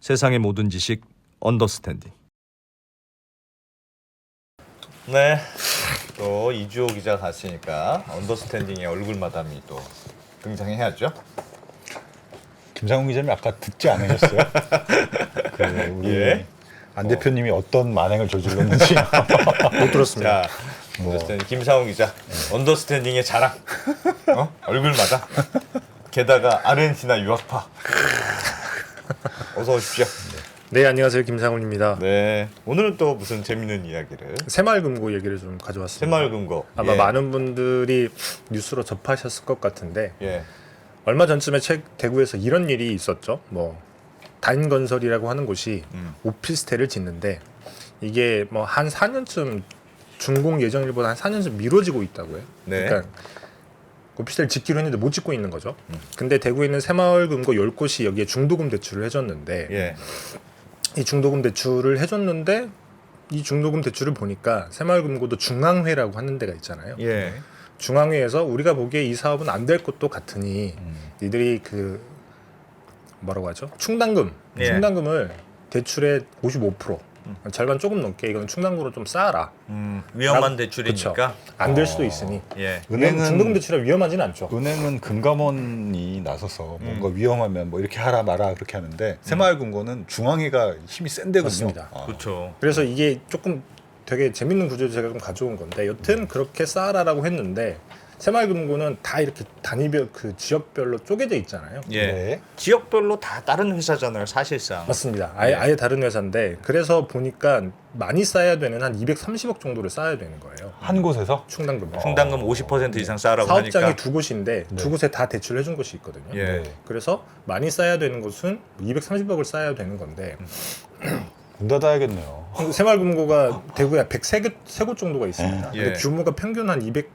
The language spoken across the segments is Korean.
세상의 모든 지식 언더스탠딩. 네. 또 이주호 기자 갔으니까 언더스탠딩의 얼굴 마담이 또 등장해야죠. 김상훈 기자님 아까 듣지 않으셨어요? 그 우리 예. 안 대표님이 어 떤 만행을 저질렀는지 못 들었습니다. 자, 언더스탠딩 김상훈 기자. 언더스탠딩의 자랑. 어? 얼굴 마담. 게다가 아르헨티나 유학파. 어서 오십시오. 네 안녕하세요 김상훈입니다. 네. 오늘은 또 무슨 재밌는 이야기를 새마을금고 얘기를 좀 가져왔습니다. 새마을금고. 아마 예. 많은 분들이 뉴스로 접하셨을 것 같은데 예. 얼마 전쯤에 책 대구에서 이런 일이 있었죠. 뭐 단건설이라고 하는 곳이 음. 오피스텔을 짓는데 이게 뭐 한 4년쯤 준공 예정일보다 한 4년쯤 미뤄지고 있다고요. 네. 그러니까 오피스텔 짓기로 했는데 못 짓고 있는 거죠. 음. 근데 대구에 있는 새마을금고 10곳이 여기에 중도금 대출을 해줬는데 예. 이 중도금 대출을 해줬는데 이 중도금 대출을 보니까 새마을금고도 중앙회라고 하는 데가 있잖아요. 예. 중앙회에서 우리가 보기에 이 사업은 안 될 것도 같으니 음. 니들이 그 뭐라고 하죠? 충당금, 예. 충당금을 대출의 55% 절반 조금 넘게 이건 충당금으로 좀 쌓아라. 음, 위험한 대출이니까. 안될 어. 수도 있으니. 예. 은행은 중도금 대출이 위험하진 않죠. 은행은 금감원이 나서서 뭔가 위험하면 뭐 이렇게 하라 마라 그렇게 하는데 새마을금고는 중앙회가 힘이 센 데군요. 맞습니다. 아. 그렇죠. 그래서 이게 조금 되게 재밌는 구조를 제가 좀 가져온 건데 여튼 그렇게 쌓아라라고 했는데 새마을금고는 다 이렇게 단위별 그 지역별로 쪼개져 있잖아요. 예. 네. 지역별로 다 다른 회사잖아요, 사실상. 맞습니다. 아예, 네. 아예 다른 회사인데 그래서 보니까 많이 쌓아야 되는 한 230억 정도를 쌓아야 되는 거예요. 한 곳에서 충당금을. 충당금 50% 이상 쌓으라고 사업장이 하니까. 두 곳인데 네. 두 곳에 다 대출을 해준 곳이 있거든요. 예. 네. 그래서 많이 쌓아야 되는 곳은 230억을 쌓아야 되는 건데 문 닫아야겠네요. 새마을금고가 대구에 103곳 세곳 정도가 있습니다. 예. 근데 규모가 평균 한 200,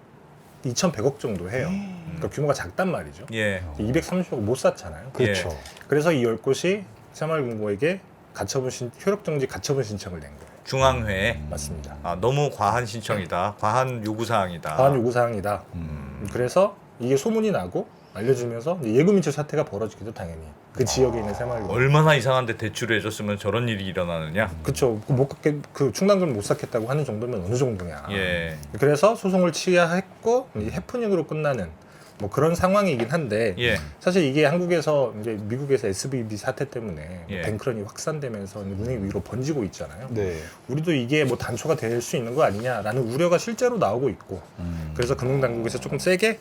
2,100억 정도 해요. 그러니까 규모가 작단 말이죠. 예. 230억 못 쌓잖아요. 그렇죠. 그래서 이 10곳이 새마을금고에게 가처분 신, 효력정지 가처분 신청을 낸 거예요. 중앙회. 맞습니다. 아, 너무 과한 신청이다. 과한 요구 사항이다. 과한 요구 사항이다. 음. 그래서 이게 소문이 나고 알려주면서 예금인출 사태가 벌어지기도 당연히 그 지역에 있는 새마을금고. 얼마나 이상한데 대출을 해줬으면 저런 일이 일어나느냐. 그쵸. 그못 갖게 그 충당금을 못 쌓겠다고 하는 정도면 어느 정도냐. 예. 그래서 소송을 취하했고 이 해프닝으로 끝나는 뭐 그런 상황이긴 한데 예. 사실 이게 한국에서 이제 미국에서 SVB 사태 때문에 예. 뱅크런이 확산되면서 은행 위로 번지고 있잖아요. 네. 우리도 이게 뭐 단초가 될 수 있는 거 아니냐라는 우려가 실제로 나오고 있고 음. 그래서 금융당국에서 조금 세게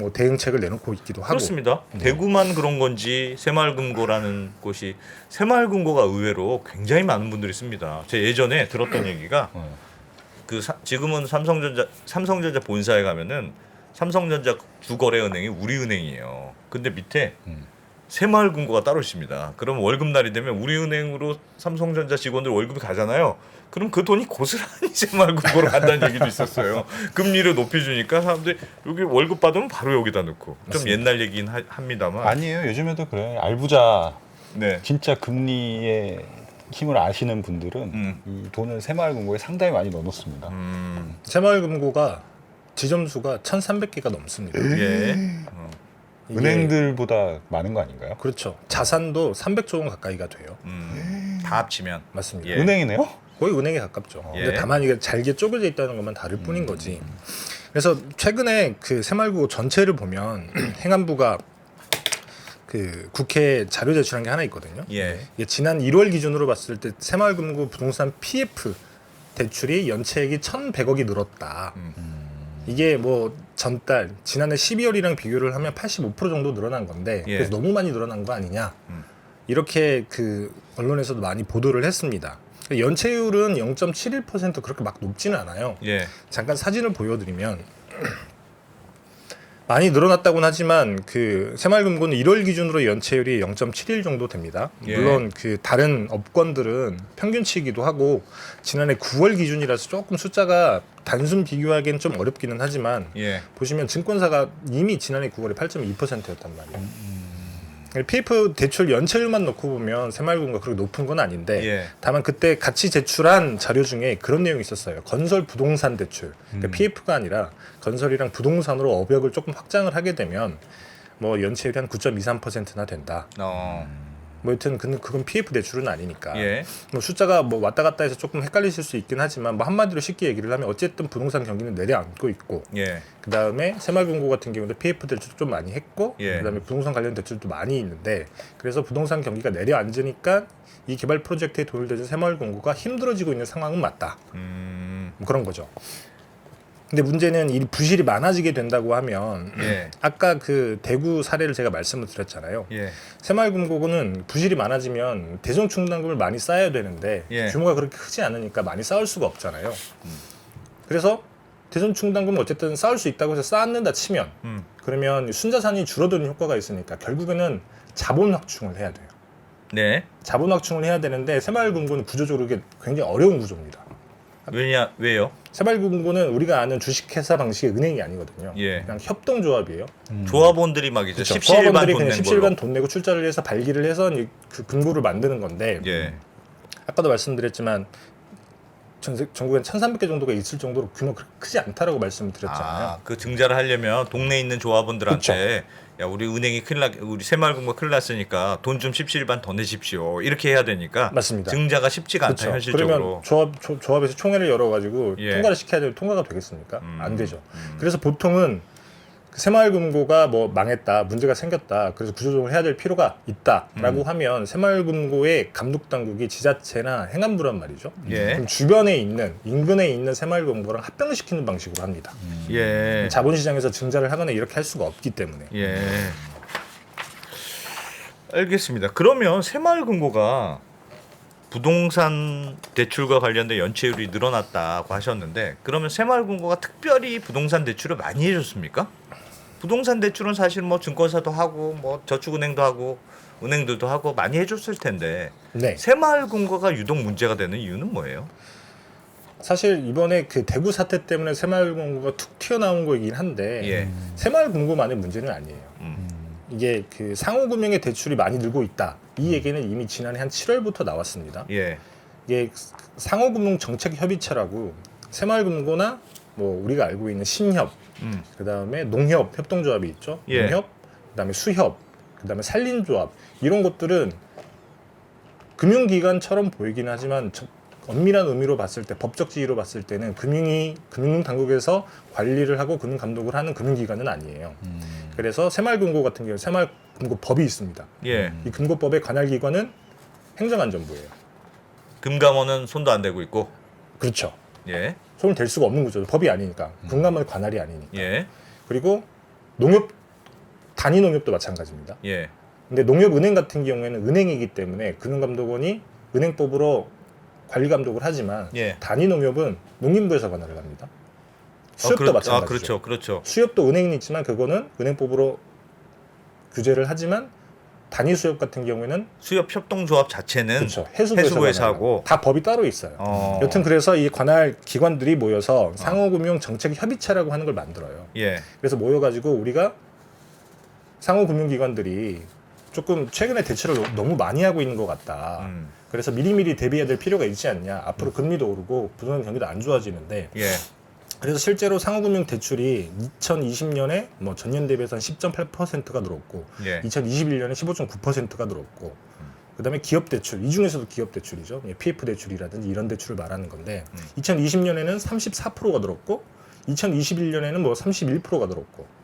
뭐 대응책을 내놓고 있기도 하고 그렇습니다. 대구만 그런 건지 새마을금고라는 곳이 새마을금고가 의외로 굉장히 많은 분들이 씁니다. 제 예전에 들었던 얘기가 어. 그 사- 지금은 삼성전자 삼성전자 본사에 가면은 삼성전자 주거래은행이 우리은행이에요. 근데 밑에 음. 새마을금고가 따로 있습니다. 그럼 월급 날이 되면 우리은행으로 삼성전자 직원들 월급이 가잖아요. 그럼 그 돈이 고스란히 새마을금고로 간다는 얘기도 있었어요. 금리를 높여주니까 사람들이 여기 월급 받으면 바로 여기다 넣고 좀 맞습니다. 옛날 얘기긴 하- 합니다만. 아니에요. 요즘에도 그래. 알부자 네. 진짜 금리의 힘을 아시는 분들은 음. 이 돈을 새마을금고에 상당히 많이 넣어놓습니다. 음. 새마을금고가 지점수가 1,300개가 넘습니다. 예. 어. 이게- 은행들보다 많은 거 아닌가요? 그렇죠. 자산도 300조 원 가까이가 돼요. 음. 다 합치면. 맞습니다. 예. 은행이네요? 거의 은행에 가깝죠. 예. 근데 다만 이게 잘게 쪼개져 있다는 것만 다를 음. 뿐인 거지. 그래서 최근에 그 새마을금고 전체를 보면 행안부가 그 국회 자료 제출한 게 하나 있거든요. 예. 이게 지난 1월 기준으로 봤을 때 새마을금고 부동산 PF 대출이 연체액이 1,100억이 늘었다. 음. 이게 뭐 전달 지난해 12월이랑 비교를 하면 85% 정도 늘어난 건데 예. 그래서 너무 많이 늘어난 거 아니냐 음. 이렇게 그 언론에서도 많이 보도를 했습니다. 연체율은 0.71% 그렇게 막 높지는 않아요. 예. 잠깐 사진을 보여드리면 많이 늘어났다고는 하지만 그 새마을금고는 1월 기준으로 연체율이 0.71 정도 됩니다. 예. 물론 그 다른 업권들은 평균치이기도 하고 지난해 9월 기준이라서 조금 숫자가 단순 비교하기엔 좀 어렵기는 하지만 예. 보시면 증권사가 이미 지난해 9월에 8.2%였단 말이에요. PF 대출 연체율만 놓고 보면 새마을금고가 그렇게 높은 건 아닌데 예. 다만 그때 같이 제출한 자료 중에 그런 내용이 있었어요. 건설 부동산 대출. 그러니까 음. PF가 아니라 건설이랑 부동산으로 업역을 조금 확장을 하게 되면 뭐 연체율이 한 9.23%나 된다. 어. 뭐 여튼 그- 그건 PF 대출은 아니니까. 예. 뭐 숫자가 뭐 왔다 갔다 해서 조금 헷갈리실 수 있긴 하지만 뭐 한마디로 쉽게 얘기를 하면 어쨌든 부동산 경기는 내려앉고 있고 예. 그 다음에 새마을금고 같은 경우도 PF 대출 좀 많이 했고 예. 그 다음에 부동산 관련 대출도 많이 있는데 그래서 부동산 경기가 내려앉으니까 이 개발 프로젝트에 돈을 대준 새마을금고가 힘들어지고 있는 상황은 맞다 음. 뭐 그런 거죠. 근데 문제는 이 부실이 많아지게 된다고 하면 예. 아까 그 대구 사례를 제가 말씀을 드렸잖아요. 예. 새마을금고는 부실이 많아지면 대전 충당금을 많이 쌓아야 되는데 예. 규모가 그렇게 크지 않으니까 많이 쌓을 수가 없잖아요. 그래서 대전 충당금을 어쨌든 쌓을 수 있다고 해서 쌓는다 치면 음. 그러면 순자산이 줄어드는 효과가 있으니까 결국에는 자본 확충을 해야 돼요. 네. 자본 확충을 해야 되는데 새마을금고는 구조적으로 이게 굉장히 어려운 구조입니다. 왜냐 왜요? 새마을금고는 우리가 아는 주식회사 방식의 은행이 아니거든요. 예. 그냥 협동조합이에요. 조합원들이 막 이제 그렇죠. 십시일반 조합원들이 돈 그냥 낸 십시일반 걸로. 돈 내고 출자를 해서 발기를 해서 이제 그 금고를 만드는 건데 예. 아까도 말씀드렸지만 전 세- 전국엔 1,300개 정도가 있을 정도로 규모가 그렇게 크지 않다라고 말씀을 드렸잖아요. 아, 그 증자를 하려면 동네에 있는 조합원들한테 야 우리 은행이 큰일 나 우리 새마을금고 큰일 났으니까 돈좀 십시일반 더 내십시오 이렇게 해야 되니까 맞습니다. 증자가 쉽지가 않다 그렇죠. 현실적으로 그러면 조합 조, 조합에서 총회를 열어가지고 예. 통과를 시켜야 되면 통과가 되겠습니까? 음. 안 되죠. 음. 그래서 보통은 그 새마을금고가 뭐 망했다, 문제가 생겼다, 그래서 구조조정을 해야 될 필요가 있다라고 음. 하면 새마을금고의 감독 당국이 지자체나 행안부란 말이죠. 예. 그럼 주변에 있는 인근에 있는 새마을금고랑 합병시키는 방식으로 합니다. 예. 자본시장에서 증자를 하거나 이렇게 할 수가 없기 때문에. 예. 알겠습니다. 그러면 새마을금고가 부동산 대출과 관련된 연체율이 늘어났다고 하셨는데 그러면 새마을금고가 특별히 부동산 대출을 많이 해줬습니까? 부동산 대출은 사실 뭐 증권사도 하고 뭐 저축은행도 하고 은행들도 하고 많이 해줬을 텐데 네. 새마을금고가 유독 문제가 되는 이유는 뭐예요? 사실 이번에 그 대구 사태 때문에 새마을금고가 툭 튀어나온 거이긴 한데 예. 새마을금고만의 문제는 아니에요. 음. 이게 그 상호금융의 대출이 많이 늘고 있다. 이 얘기는 이미 지난해 한 7월부터 나왔습니다. 예. 이게 상호금융 정책 협의체라고 새마을금고나 뭐 우리가 알고 있는 신협, 음. 그다음에 농협 협동조합이 있죠. 예. 농협, 그다음에 수협, 그다음에 산림조합 이런 것들은 금융기관처럼 보이긴 하지만 저- 엄밀한 의미로 봤을 때 법적 지위로 봤을 때는 금융이 금융 당국에서 관리를 하고 금융 감독을 하는 금융기관은 아니에요. 음. 그래서 새마을금고 같은 경우 새마을금고법이 있습니다. 예. 이 금고법의 관할 기관은 행정안전부예요. 금감원은 손도 안 대고 있고. 그렇죠. 예. 댈 수가 없는 구조죠. 법이 아니니까. 금감원 관할이 아니니까. 예. 그리고 농협 단위 농협도 마찬가지입니다. 예. 근데 농협은행 같은 경우에는 은행이기 때문에 금융감독원이 은행법으로 관리 감독을 하지만 예. 단위 농협은 농림부에서 관할을 합니다. 수협도 그렇- 마찬가지죠. 아, 그렇죠. 그렇죠. 수협도 은행은 있지만 그거는 은행법으로 규제를 하지만 단위 수협 같은 경우에는 수협 협동조합 자체는 그렇죠. 해수부에서, 해수부에서 관할을 하고. 합니다. 다 법이 따로 있어요. 어. 여튼 그래서 이 관할 기관들이 모여서 상호금융 정책 협의체라고 하는 걸 만들어요. 예. 그래서 모여가지고 우리가 상호금융기관들이 조금 최근에 대출을 너- 너무 많이 하고 있는 것 같다. 음. 그래서 미리미리 대비해야 될 필요가 있지 않냐. 앞으로 금리도 오르고 부동산 경기도 안 좋아지는데 예. 그래서 실제로 상호금융 대출이 2020년에 뭐 전년 대비해서 한 10.8%가 늘었고 예. 2021년에 15.9%가 늘었고 그다음에 기업 대출 이 중에서도 기업 대출이죠. 예, PF 대출이라든지 이런 대출을 말하는 건데 음. 2020년에는 34%가 늘었고 2021년에는 뭐 31%가 늘었고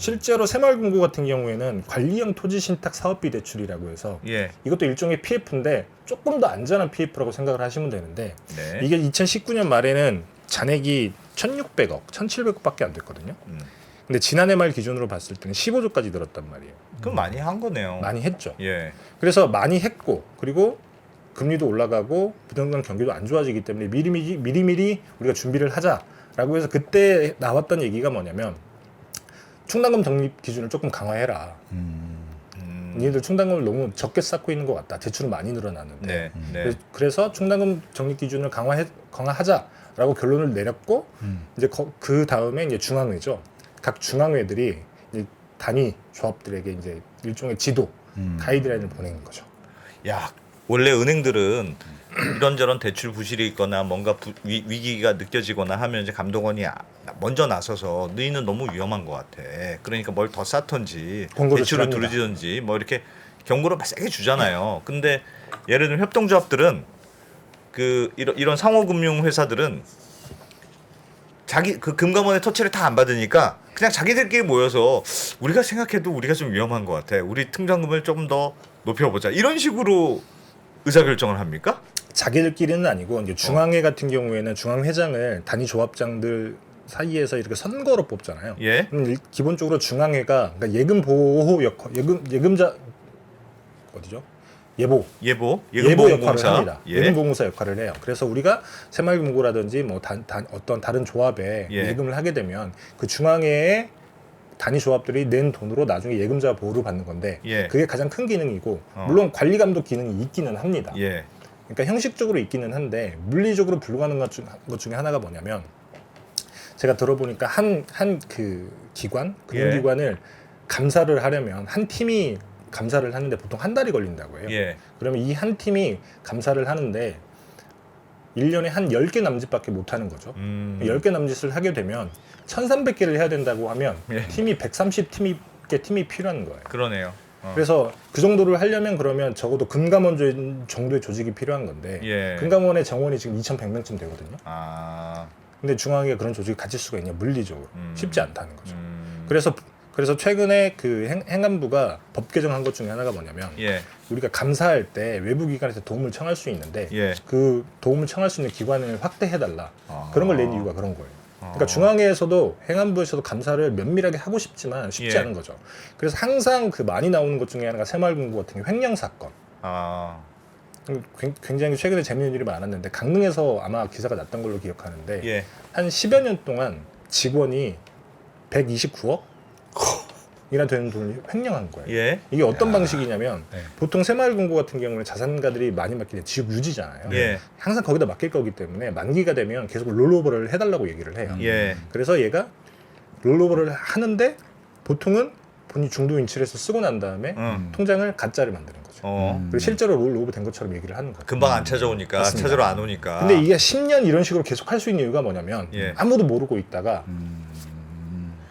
실제로 새마을금고 같은 경우에는 관리형 토지 신탁 사업비 대출이라고 해서 예. 이것도 일종의 PF인데 조금 더 안전한 PF라고 생각을 하시면 되는데 네. 이게 2019년 말에는 잔액이 1,600억, 1,700억밖에 안 됐거든요. 음. 근데 지난해 말 기준으로 봤을 때는 15조까지 늘었단 말이에요. 그럼 많이 한 거네요. 많이 했죠. 예. 그래서 많이 했고 그리고 금리도 올라가고 부동산 경기도 안 좋아지기 때문에 미리미리 미리미리 우리가 준비를 하자라고 해서 그때 나왔던 얘기가 뭐냐면 충당금 적립 기준을 조금 강화해라. 음. 음. 니네들 충당금을 너무 적게 쌓고 있는 것 같다. 대출은 많이 늘어나는데. 네. 네. 그래서- 그래서 충당금 적립 기준을 강화해 강화하자 라고 결론을 내렸고 음. 이제 거- 그 다음에 이제 중앙회죠. 각 중앙회들이 이제 단위 조합들에게 이제 일종의 지도 음. 가이드라인을 보내는 거죠. 야, 원래 은행들은 이런저런 대출 부실이 있거나 뭔가 부- 위, 위기가 느껴지거나 하면 이제 감독원이 아- 먼저 나서서 너희는 너무 위험한 것 같아. 그러니까 뭘 더 쌓던지 대출을 줍니다. 두르지든지 뭐 이렇게 경고를 세게 주잖아요. 근데 예를 들면 협동조합들은 그 이런 이런 상호금융 회사들은 자기 그 금감원의 터치를 다 안 받으니까 그냥 자기들끼리 모여서 우리가 생각해도 우리가 좀 위험한 것 같아. 우리 통장금을 조금 더 높여보자. 이런 식으로 의사 결정을 합니까? 자기들끼리는 아니고 이제 중앙회 같은 경우에는 중앙 회장을 단위 조합장들 사이에서 이렇게 선거로 뽑잖아요. 예. 그럼 일- 기본적으로 중앙회가 그러니까 예금 보호 역할, 예금 예금자 어디죠? 예보 예보, 예보 역할을. 합니다. 예. 예금보험사 역할을 해요. 그래서 우리가 새마을금고라든지 뭐 단, 단, 어떤 다른 조합에 예. 예금을 하게 되면 그 중앙회의 단위 조합들이 낸 돈으로 나중에 예금자 보호를 받는 건데 예. 그게 가장 큰 기능이고 어. 물론 관리 감독 기능이 있기는 합니다. 예. 그러니까 형식적으로 있기는 한데 물리적으로 불가능한 것, 중, 것 중에 하나가 뭐냐면 제가 들어보니까 한 한 그 기관 예. 금융기관을 감사를 하려면 한 팀이 감사를 하는데 보통 한 달이 걸린다고 해요. 예. 그러면 이 한 팀이 감사를 하는데 1년에 한 10개 남짓밖에 못 하는 거죠. 음. 10개 남짓을 하게 되면 1,300개를 해야 된다고 하면 예. 팀이 130팀이 개 팀이 필요한 거예요. 그러네요. 어. 그래서 그 정도를 하려면 그러면 적어도 금감원 조- 정도의 조직이 필요한 건데 예. 금감원의 정원이 지금 2,100명쯤 되거든요. 아. 근데 중앙에 그런 조직이 가질 수가 있냐 물리적으로 음. 쉽지 않다는 거죠. 음. 그래서 그래서 최근에 그 행, 행안부가 법 개정한 것 중에 하나가 뭐냐면 예. 우리가 감사할 때 외부 기관에서 도움을 청할 수 있는데 예. 그 도움을 청할 수 있는 기관을 확대해 달라 아. 그런 걸 낸 이유가 그런 거예요. 그러니까 아. 중앙회에서도 행안부에서도 감사를 면밀하게 하고 싶지만 쉽지 예. 않은 거죠. 그래서 항상 그 많이 나오는 것 중에 하나가 새마을금고 같은 경우 횡령 사건. 아. 굉- 굉장히 최근에 재미있는 일이 많았는데 강릉에서 아마 기사가 났던 걸로 기억하는데 예. 한 10여 년 동안 직원이 129억 이나 되는 돈을 횡령한 거예요. 예. 이게 어떤 야. 방식이냐면 네. 보통 새마을금고 같은 경우는 자산가들이 많이 맡기는 지역 유지잖아요. 예. 항상 거기다 맡길 거기 때문에 만기가 되면 계속 롤오버를 해달라고 얘기를 해요. 예. 그래서 얘가 롤오버를 하는데 보통은 본인 중도 인출해서 쓰고 난 다음에 음. 통장을 가짜를 만드는 거죠. 어. 음. 그리고 실제로 롤오버 된 것처럼 얘기를 하는 거죠. 금방 안 찾아오니까 맞습니다. 찾으러 안 오니까. 근데 이게 10년 이런 식으로 계속 할 수 있는 이유가 뭐냐면 예. 아무도 모르고 있다가 음.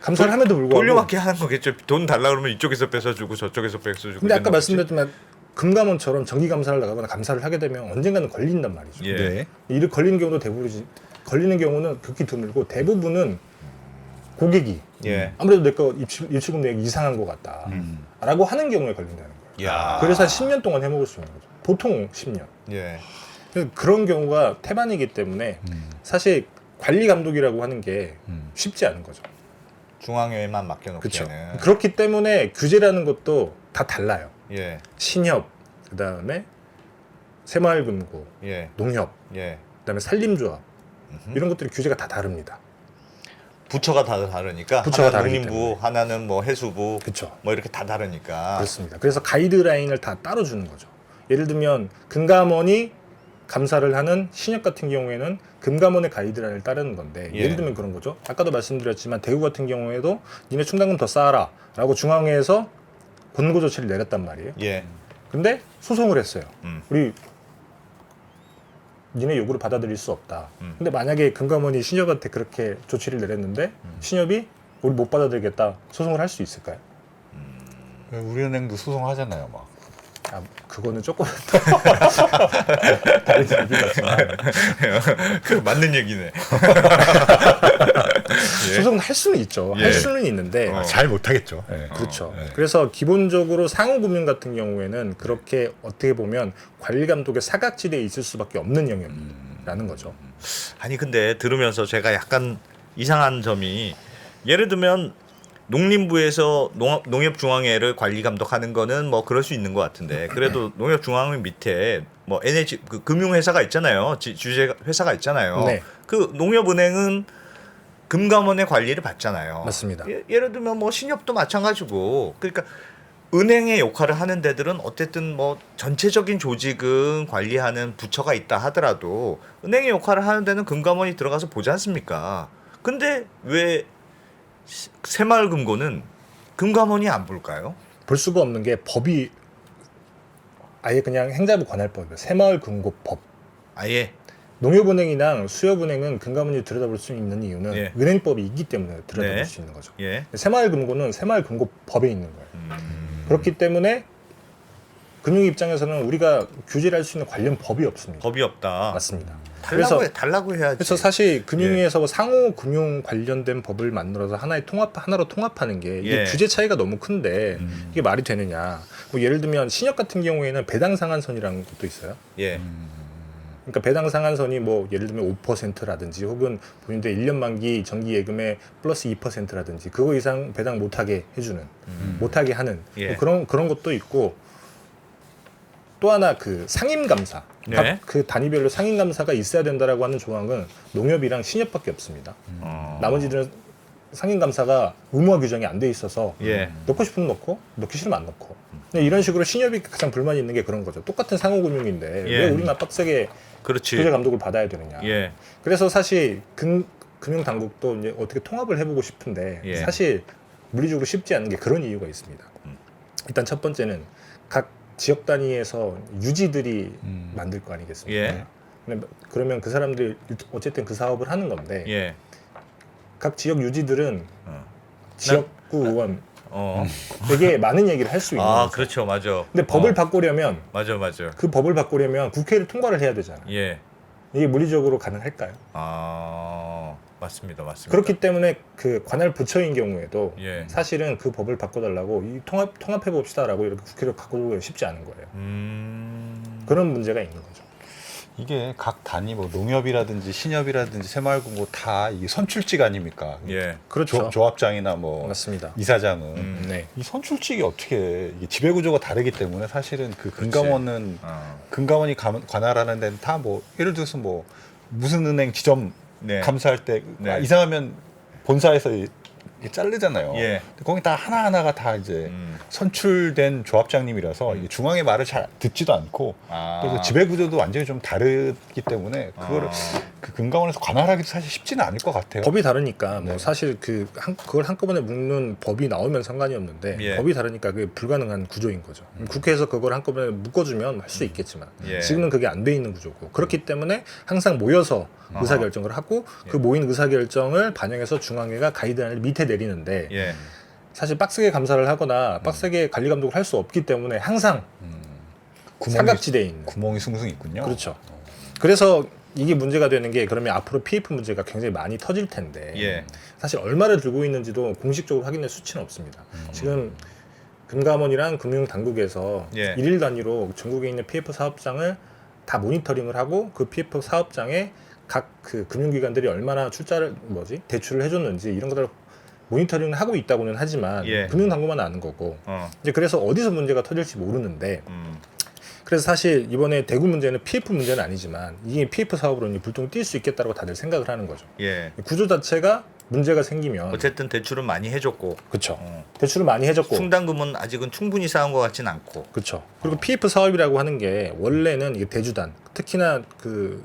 감사를 함에도 불구하고 돌려받기 하는 거겠죠. 돈 달라 그러면 이쪽에서 뺏어주고 저쪽에서 뺏어주고. 근데 아까. 말씀드렸지만 금감원처럼 정기 감사를 나가거나 감사를 하게 되면 언젠가는 걸린단 말이죠. 예. 네. 이 걸리는 경우도 대부분이지 걸리는 경우는 극히 드물고 대부분은 고객이 예. 아무래도 내 거 입출, 입출금 내역이 이상한 것 같다 음. 라고 하는 경우에 걸린다는 거예요 야. 그래서 한 10년 동안 해먹을 수 있는 거죠 보통 10년 예. 그런 경우가 태반이기 때문에 음. 사실 관리 감독이라고 하는 게 음. 쉽지 않은 거죠 중앙회만 그렇죠 맡겨놓기에는. 그렇기 때문에 규제라는 것도 다 달라요 예. 신협 그 다음에 새마을금고 예. 농협 예. 그 다음에 산림조합 음흠. 이런 것들이 규제가 다 다릅니다 부처가 다 다르니까 부처가 하나는 다르기 농림부, 때문에. 하나는 뭐 해수부, 그렇죠 뭐 이렇게 다 다르니까. 그렇습니다. 그래서 가이드라인을 다 따로 주는 거죠. 예를 들면 금감원이 감사를 하는 신협 같은 경우에는 금감원의 가이드라인을 따르는 건데 예. 예. 를 들면 그런 거죠. 아까도 말씀드렸지만 대구 같은 경우에도 니네 충당금 더 쌓아라라고 중앙회에서 권고 조치를 내렸단 말이에요. 예. 근데 소송을 했어요. 음. 우리 니네 요구를 받아들일 수 없다. 음. 근데 만약에 금감원이 신협한테 그렇게 조치를 내렸는데 신협이 우리 못 받아들이겠다 소송을 할 수 있을까요? 우리은행도 소송하잖아요, 막. 아, 그거는 조금 다른 얘기 같지만 그 맞는 얘기네. 예. 소송을 할 수는 있죠. 예. 할 수는 있는데 어. 잘 못하겠죠. 네. 그렇죠. 네. 그래서 기본적으로 상호금융 같은 경우에는 그렇게 어떻게 보면 관리 감독의 사각지대에 있을 수밖에 없는 영역이라는 거죠. 아니 근데 들으면서 제가 약간 이상한 점이 예를 들면 농림부에서 농, 농협중앙회를 관리 감독하는 거는 뭐 그럴 수 있는 것 같은데 그래도 농협중앙회 밑에 뭐 NH 그 금융회사가 있잖아요 지- 주재 회사가 있잖아요 네. 그 농협은행은 금감원의 관리를 받잖아요 맞습니다. 예, 예를 들면 뭐 신협도 마찬가지고 그러니까 은행의 역할을 하는 데들은 어쨌든 뭐 전체적인 조직은 관리하는 부처가 있다 하더라도 은행의 역할을 하는 데는 금감원이 들어가서 보지 않습니까? 근데 왜 시- 새마을금고는 금감원이 안 볼까요? 볼 수가 없는 게 법이 아예 그냥 행자부 관할법이에요. 새마을금고법. 아예 농협은행이랑 수협은행은 금감원이 들여다볼 수 있는 이유는 예. 은행법이 있기 때문에 들여다볼 네. 수 있는 거죠. 예. 새마을금고는 새마을금고법에 있는 거예요. 음. 그렇기 때문에 금융 입장에서는 우리가 규제를 할 수 있는 관련 법이 없습니다. 법이 없다. 맞습니다. 달라고 그래서- 해, 달라고 해야지. 그래서 사실 금융위에서 상호 금융 관련된 법을 만들어서 하나의 통합 하나로 통합하는 게 이게 예. 규제 차이가 너무 큰데 음. 이게 말이 되느냐? 뭐 예를 들면 신협 같은 경우에는 배당 상한선이라는 것도 있어요. 예. 그러니까 배당 상한선이 뭐 예를 들면 5%라든지 혹은 본인들 1년 만기 정기 예금에 플러스 2%라든지 그거 이상 배당 못하게 해주는 음. 못하게 하는 예. 뭐 그런 그런 것도 있고 또 하나 그 상임 감사 네. 각그 단위별로 상임 감사가 있어야 된다라고 하는 조항은 농협이랑 신협밖에 없습니다. 어. 나머지들은 상임 감사가 의무화 규정이 안 돼 있어서 예. 넣고 싶으면 넣고 넣기 싫으면 안 넣고 근데 이런 식으로 신협이 가장 불만이 있는 게 그런 거죠. 똑같은 상호금융인데 예. 왜 우리만 빡세게 그렇지. 규제 감독을 받아야 되느냐. 예. 그래서 사실 금, 금융 당국도 이제 어떻게 통합을 해보고 싶은데 예. 사실 물리적으로 쉽지 않은 게 그런 이유가 있습니다. 음. 일단 첫 번째는 각 지역 단위에서 유지들이 음. 만들 거 아니겠습니까? 예. 근데 그러면 그 사람들이 어쨌든 그 사업을 하는 건데 예. 각 지역 유지들은 어. 지역구 의원 어. 되게 많은 얘기를 할 수 있는 아, 거죠. 그렇죠. 맞아. 근데 법을 어. 바꾸려면 맞아, 맞아. 그 법을 바꾸려면 국회를 통과를 해야 되잖아요. 예. 이게 물리적으로 가능할까요? 아, 맞습니다. 맞습니다. 그렇기 때문에 그 관할 부처인 경우에도 예. 사실은 그 법을 바꿔달라고 이 통합 통합해 봅시다라고 이렇게 국회를 바꾸기가 쉽지 않은 거예요. 음. 그런 문제가 있는 거죠. 이게 각 단위 뭐 농협이라든지 신협이라든지 새마을금고 다 이게 선출직 아닙니까? 예. 그렇죠. 조, 합장이나뭐 맞습니다. 이사장은 음. 네. 이 선출직이 어떻게 이게 지배 구조가 다르기 때문에 사실은 그. 금감원은 어. 금감원이 감- 관할하는 데는 다 뭐 예를 들어서 뭐 무슨 은행 지점 네. 감사할 때 네. 아, 이상하면 본사에서 이- 이게 자르잖아요. 예. 근데 거기 다 하나 하나가 다 이제 음. 선출된 조합장님이라서 음. 이게 중앙의 말을 잘 듣지도 않고 아. 그래서 지배 구조도 완전히 좀 다르기 때문에 그거를 아. 그 금감원에서 관할하기도 사실 쉽지는 않을 것 같아요. 법이 다르니까 뭐 네. 사실 그 한, 그걸 한꺼번에 묶는 법이 나오면 상관이 없는데 예. 법이 다르니까 그게 불가능한 구조인 거죠. 국회에서 그걸 한꺼번에 묶어주면 할 수 있겠지만 예. 지금은 그게 안 돼 있는 구조고 그렇기 때문에 항상 모여서 아하. 의사 결정을 하고 그 예. 모인 의사 결정을 반영해서 중앙회가 가이드라인을 밑에 내리는데 예. 사실 빡세게 감사를 하거나 빡세게 관리 감독을 할 수 없기 때문에 항상 음. 구멍이, 삼각지대에 있는 구멍이 숭숭 있군요. 그렇죠. 그래서 이게 문제가 되는 게 그러면 앞으로 PF 문제가 굉장히 많이 터질 텐데 예. 사실 얼마를 들고 있는지도 공식적으로 확인될 수치는 없습니다. 음. 지금 금감원이랑 금융당국에서 예. 일일 단위로 전국에 있는 PF 사업장을 다 모니터링을 하고 그 PF 사업장에 각 그 금융기관들이 얼마나 출자를 뭐지 대출을 해줬는지 이런 것들을 모니터링을 하고 있다고는 하지만 예. 금융당국만 아는 거고 어. 이제 그래서 어디서 문제가 터질지 모르는데 음. 그래서 사실 이번에 대구 문제는 PF 문제는 아니지만 이게 PF 사업으로 이제 불똥 뛸 수 있겠다고 다들 생각을 하는 거죠. 예. 구조 자체가 문제가 생기면 어쨌든 대출은 많이 해줬고 그렇죠. 어. 대출을 많이 해줬고 충당금은 아직은 충분히 쌓은 것 같진 않고. 그렇죠. 그리고 PF 사업이라고 하는 게 원래는 이게 대주단 특히나 그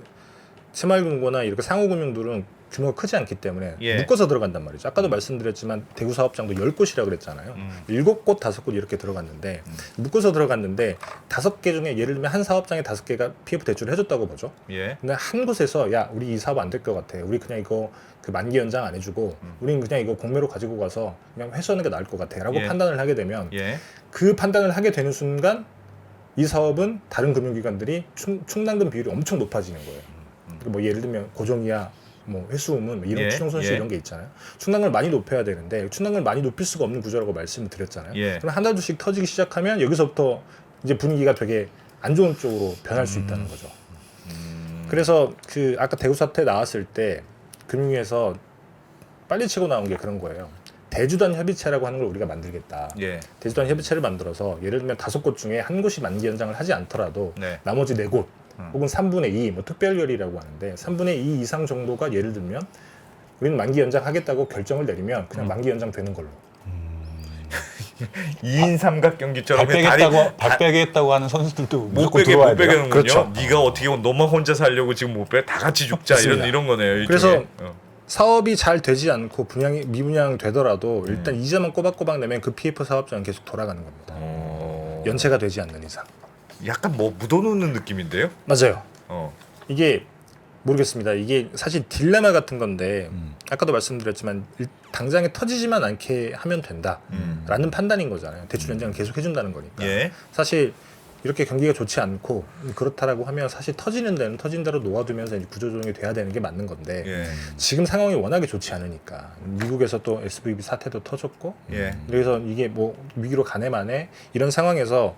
새마을금고나 이렇게 상호금융들은 규모가 크지 않기 때문에 예. 묶어서 들어간단 말이죠. 아까도 말씀드렸지만 대구 사업장도 10곳이라고 그랬잖아요. 음. 일곱 곳 다섯 곳 이렇게 들어갔는데 묶어서 들어갔는데 다섯 개 중에 예를 들면 한 사업장에 다섯 개가 PF 대출을 해줬다고 보죠. 예. 근데 한 곳에서 야 우리 이 사업 안 될 것 같아. 우리 그냥 이거 그 만기 연장 안 해주고 음. 우린 그냥 이거 공매로 가지고 가서 그냥 회수하는 게 나을 것 같아.라고 예. 판단을 하게 되면 예. 그 판단을 하게 되는 순간 이 사업은 다른 금융기관들이 충, 충당금 비율이 엄청 높아지는 거예요. 음. 뭐 예를 들면 고정이야, 뭐 회수음은 뭐 이런 예, 추정 손실 예. 이런 게 있잖아요. 충당금을 많이 높여야 되는데 충당금을 많이 높일 수가 없는 구조라고 말씀을 드렸잖아요. 예. 그럼 하나 둘씩 터지기 시작하면 여기서부터 이제 분위기가 되게 안 좋은 쪽으로 변할 수 있다는 거죠. 음. 그래서 그 아까 대구 사태 나왔을 때 금융위에서 빨리 치고 나온 게 그런 거예요. 대주단 협의체라고 하는 걸 우리가 만들겠다. 예. 대주단 협의체를 만들어서 예를 들면 다섯 곳 중에 한 곳이 만기 연장을 하지 않더라도 네. 나머지 네곳 음. 혹은 3분의 2, 뭐 특별결의라고 하는데 3분의 2 이상 정도가 예를 들면 우리는 만기 연장하겠다고 결정을 내리면 음. 그냥 만기 연장 되는 걸로. 2인 삼각 경기처럼 발 빼겠다고 하는 선수들도 못 빼게 못. 빼게는군요. 그렇죠. 네가 어떻게 너만 혼자 살려고 지금 못 빼? 다 같이 죽자 이런. 이런 거네요. 일종의. 그래서 어. 사업이 잘 되지 않고 분양이 미분양 되더라도 음. 일단 이자만 꼬박꼬박 내면 그 PF 사업장은 계속 돌아가는 겁니다. 어. 연체가 되지 않는 이상. 약간 뭐 묻어놓는 느낌인데요. 맞아요. 어. 이게 모르겠습니다. 이게 사실 딜레마 같은 건데 음. 아까도 말씀드렸지만 일- 당장에 터지지만 않게 하면 된다라는 음. 판단인 거잖아요. 대출 연장을 계속 해준다는 거니까. 예. 사실 이렇게 경기가 좋지 않고 그렇다라고 하면 사실 터지는 데는 터진 대로 놓아두면서 이제 구조조정이 돼야 되는 게 맞는 건데 예. 지금 상황이 워낙에 좋지 않으니까 미국에서 또 SVB 사태도 터졌고 예. 그래서 이게 뭐 위기로 가네 마네 이런 상황에서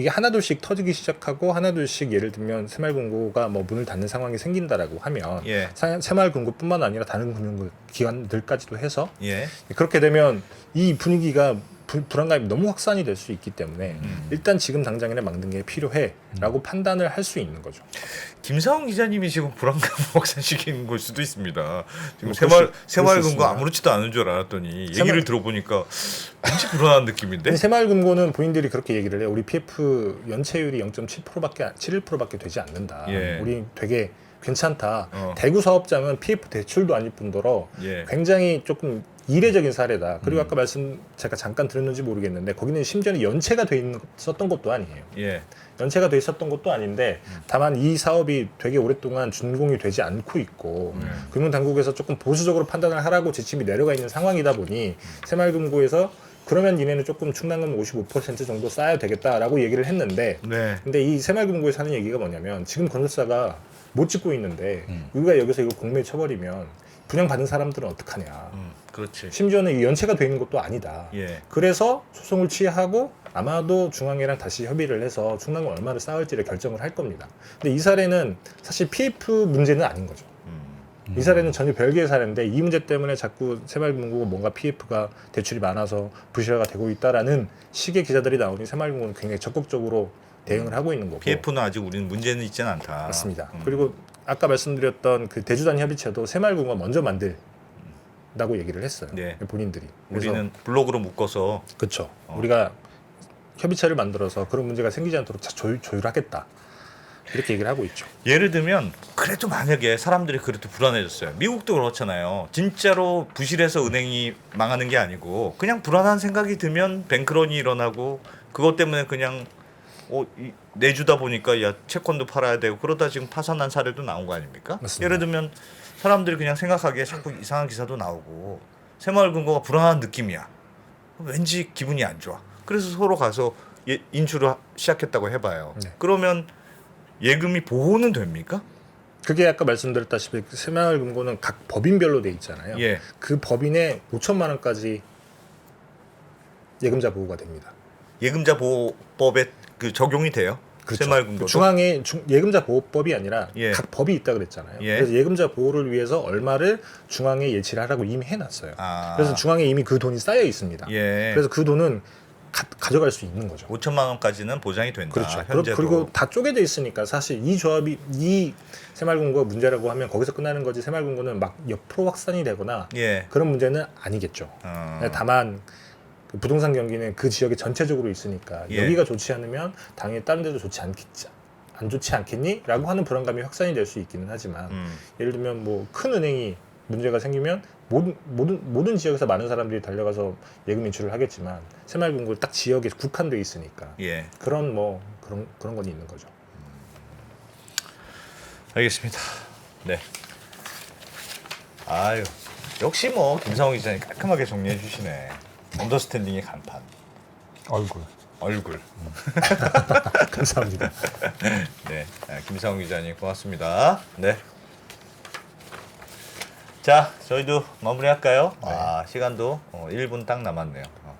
이게 하나둘씩 터지기 시작하고 하나둘씩 예를 들면 새마을금고가 뭐 문을 닫는 상황이 생긴다라고 하면 예. 사- 새마을금고뿐만 아니라 다른 금융기관들까지도 해서 예. 그렇게 되면 이 분위기가 불, 불안감이 너무 확산이 될 수 있기 때문에 음. 일단 지금 당장에는 막는 게 필요해라고 판단을 할 수 있는 거죠. 김사원 기자님이 지금 불안감 확산시키는 걸 수도 있습니다. 지금 뭐수 새마을금고 있습니다. 아무렇지도 않은 줄 알았더니 얘기를 새마을- 들어보니까 왠지 불안한 느낌인데. 새마을금고는 본인들이 그렇게 얘기를 해요. 우리 PF 연체율이 0.7%밖에 71%밖에 되지 않는다. 예. 우리 되게 괜찮다. 어. 대구 사업장은 PF 대출도 아닐 뿐더러 예. 굉장히 조금 이례적인 사례다. 그리고 음. 아까 말씀 제가 잠깐 들었는지 모르겠는데 거기는 심지어는 연체가 돼 있었던 것도 아니에요. 예. 연체가 돼 있었던 것도 아닌데 다만 이 사업이 되게 오랫동안 준공이 되지 않고 있고 음. 금융당국에서 조금 보수적으로 판단을 하라고 지침이 내려가 있는 상황이다 보니 새마을금고에서 그러면 니네는 조금 충당금 55% 정도 쌓아야 되겠다라고 얘기를 했는데 네. 근데 이 새마을금고에서 하는 얘기가 뭐냐면 지금 건설사가 못 짓고 있는데 음. 우리가 여기서 이거 공매 쳐버리면 분양받은 사람들은 어떡하냐 음, 그렇지. 심지어는 이 연체가 돼 있는 것도 아니다 예. 그래서 소송을 취하고 아마도 중앙회랑 다시 협의를 해서 충당금 얼마를 쌓을지를 결정을 할 겁니다. 근데 이 사례는 사실 PF 문제는 아닌 거죠. 음. 이 사례는 전혀 별개의 사례인데 이 문제 때문에 자꾸 새마을금고가 뭔가 PF가 대출이 많아서 부실화가 되고 있다라는 식의 기사들이 나오니 새마을금고는 굉장히 적극적으로 대응을 하고 있는 거고 PF는 아직 우리는 문제는 있지는 않다. 맞습니다. 음. 그리고 아까 말씀드렸던 그 대주단 협의체도 새마을금고가 먼저 만들다고 얘기를 했어요. 네. 본인들이. 그래서 우리는 블록으로 묶어서 그렇죠. 어. 우리가 협의체를 만들어서 그런 문제가 생기지 않도록 자- 조율, 조율하겠다. 이렇게 얘기를 하고 있죠. 예를 들면 그래도 만약에 사람들이 그래도 불안해졌어요. 미국도 그렇잖아요. 진짜로 부실해서 은행이 망하는 게 아니고 그냥 불안한 생각이 들면 뱅크런이 일어나고 그것 때문에 그냥 어, 이- 내주다 보니까 야 채권도 팔아야 되고 그러다 지금 파산한 사례도 나온 거 아닙니까? 맞습니다. 예를 들면 사람들이 그냥 생각하기에 자꾸 이상한 기사도 나오고 새마을금고가 불안한 느낌이야. 왠지 기분이 안 좋아. 그래서 서로 가서 예- 인출을 하- 시작했다고 해봐요. 네. 그러면 예금이 보호는 됩니까? 그게 아까 말씀드렸다시피 그 새마을금고는 각 법인별로 돼 있잖아요. 예. 그 법인에 5천만 원까지 예금자 보호가 됩니다. 예금자 보호법에 그 적용이 돼요. 새마을금고도. 그 중앙에 중- 예금자 보호법이 아니라 예. 각 법이 있다 그랬잖아요. 예. 그래서 예금자 보호를 위해서 얼마를 중앙에 예치를 하라고 이미 해놨어요. 아. 그래서 중앙에 이미 그 돈이 쌓여 있습니다. 예. 그래서 그 돈은 가, 가져갈 수 있는 거죠. 5천만 원까지는 보장이 된다. 그렇죠. 그리고, 현재도. 그리고 다 쪼개져 있으니까 사실 이 조합이 이 새마을금고가 문제라고 하면 거기서 끝나는 거지 새마을금고는 막 옆으로 확산이 되거나 예. 그런 문제는 아니겠죠. 어. 네, 다만 그 부동산 경기는 그 지역에 전체적으로 있으니까 예. 여기가 좋지 않으면 당연히 다른 데도 좋지 않겠지 안 좋지 않겠니? 라고 하는 불안감이 확산이 될 수 있기는 하지만 음. 예를 들면 뭐 큰 은행이 문제가 생기면 모든 모든 모든 지역에서 많은 사람들이 달려가서 예금 인출을 하겠지만 새마을금고 딱 지역에 국한돼 있으니까 예. 그런 뭐 그런 그런 건 있는 거죠. 알겠습니다. 네. 아유. 역시 뭐 김상호 기자님 깔끔하게 정리해 주시네. 언더스탠딩의 간판. 얼굴. 얼굴. 감사합니다. 네, 아, 김상훈 기자님 고맙습니다. 네. 자, 저희도 마무리할까요? 아, 시간도 어, 1분 딱 남았네요. 어.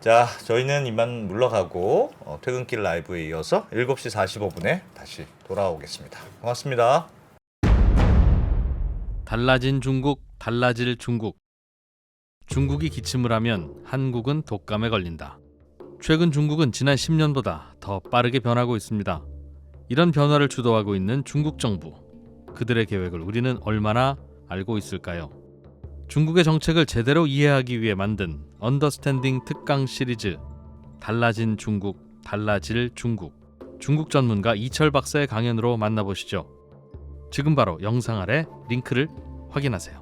자, 저희는 이만 물러가고 어, 퇴근길 라이브에 이어서 7시 45분에 다시 돌아오겠습니다. 고맙습니다. 달라진 중국, 달라질 중국. 중국이 기침을 하면 한국은 독감에 걸린다. 최근 중국은 지난 10년보다 더 빠르게 변하고 있습니다. 이런 변화를 주도하고 있는 중국 정부. 그들의 계획을 우리는 얼마나 알고 있을까요? 중국의 정책을 제대로 이해하기 위해 만든 언더스탠딩 특강 시리즈 달라진 중국, 달라질 중국. 중국 전문가 이철 박사의 강연으로 만나보시죠. 지금 바로 영상 아래 링크를 확인하세요.